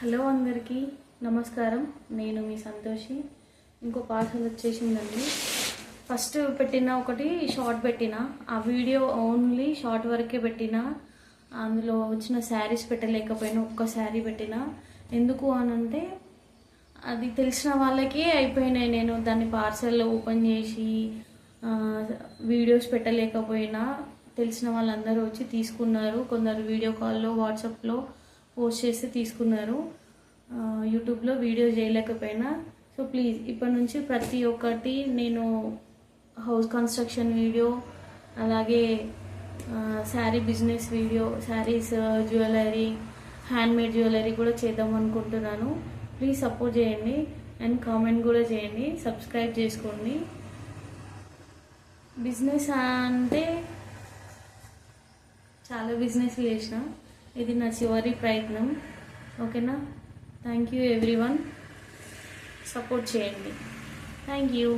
Hello అందరికీ నమస్కారం. నేను మీ సంతోషి. ఇంకో పార్సల్ వచ్చేసిందండి. ఫస్ట్ పెట్టిన ఒకటి షార్ట్ పెట్టిన. ఆ వీడియో ఓన్లీ షార్ట్ వరకే పెట్టిన. అందులో వచ్చిన శారీస్ పెట్టలేకపోయినా ఒక్క శారీ పెట్టిన. ఎందుకు అనంటే అది తెలిసిన వాళ్ళకి అయిపోయినాయి. నేను దాన్ని పార్సల్ ఓపెన్ చేసి వీడియోస్ పెట్టలేకపోయినా. తెలిసిన వాళ్ళందరూ వచ్చి తీసుకున్నారు. కొందరు వీడియో కాల్లో వాట్సాప్లో పోస్ట్ చేసి తీసుకున్నారు. యూట్యూబ్లో వీడియో చేయలేకపోయినా. సో ప్లీజ్ ఇప్పటి నుంచి ప్రతి ఒక్కటి నేను హౌస్ కన్స్ట్రక్షన్ వీడియో అలాగే sari business video saris jewellery handmade jewellery కూడా చేద్దాం అనుకుంటున్నాను. ప్లీజ్ సపోర్ట్ చేయండి అండ్ కామెంట్ కూడా చేయండి. సబ్స్క్రైబ్ చేసుకోండి. బిజినెస్ అంటే చాలా బిజినెస్లు చేసిన. ఇది నా చివరి ప్రయత్నం. ఓకేనా? Thank you everyone support చేయండి. Thank you